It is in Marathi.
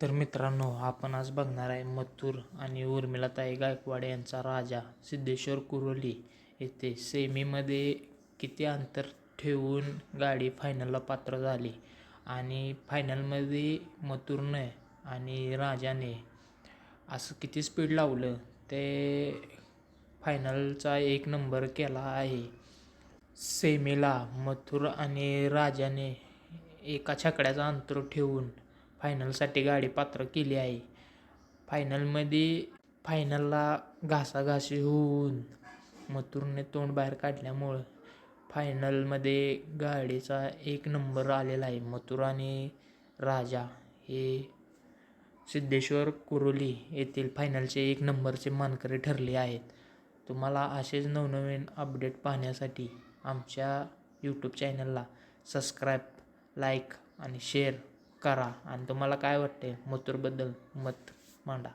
तर मित्रांनो आपण आज बघणार आहे मथुर आणि उर्मिलाताई गायकवाड यांचा राजा सिद्धेश्वर कुरोली. येथे सेमीमध्ये किती अंतर ठेवून गाडी फायनलला पात्र झाली आणि फायनलमध्ये मथुरने आणि राजाने असं किती स्पीड लावलं ते फायनलचा एक नंबर केला आहे. सेमीला मथुर आणि राजाने एका छकड्याचा अंतर ठेवून फायनलसाठी गाडी पात्र केली आहे. फायनलमध्ये फायनलला घासाघासी होऊन मथुरने तोंड बाहेर काढल्यामुळं फायनलमध्ये गाडीचा एक नंबर आलेला आहे. मथुर आणि राजा हे सिद्धेश्वर कुरोली येथील फायनलचे एक नंबरचे मानकरी ठरले आहेत. तुम्हाला असेच नवनवीन अपडेट पाहण्यासाठी आमच्या यूट्यूब चॅनलला सबस्क्राईब लाईक आणि शेअर करा. आणि तुम्हाला काय वाटते मथुरबद्दल मत मांडा.